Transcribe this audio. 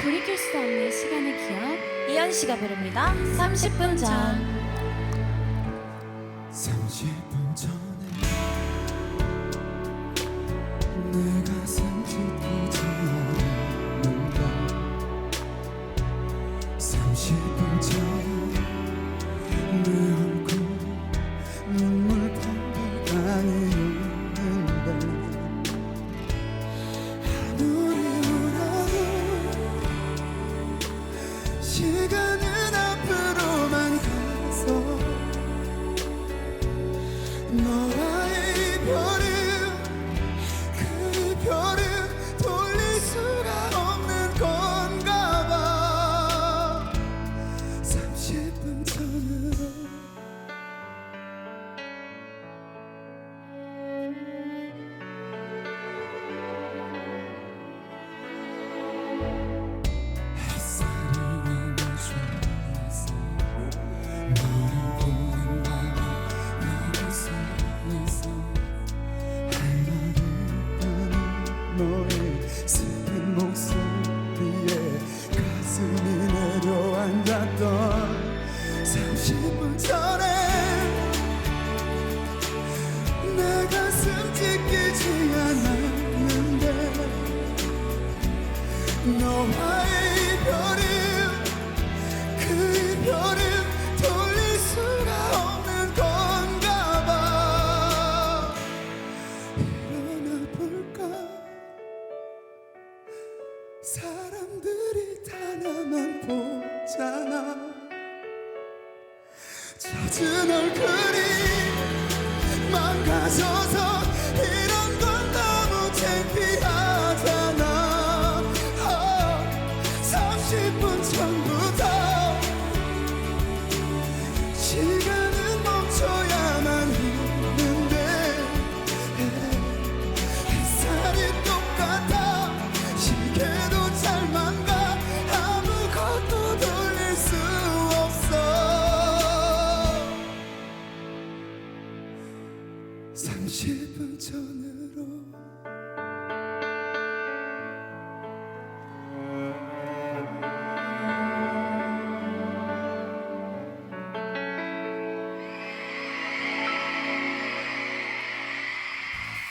돌이킬 수 없는 시간의 기억 이현 씨가 부릅니다. 30분 전. 30분 시간 너의 슬픈 목소리에 가슴이 내려앉았던 30분 전 사람들이 다 나만 보잖아. 젖은 얼굴이 망가져서 이런 건 너무 창피하잖아. 아, 30분 전 30분 전에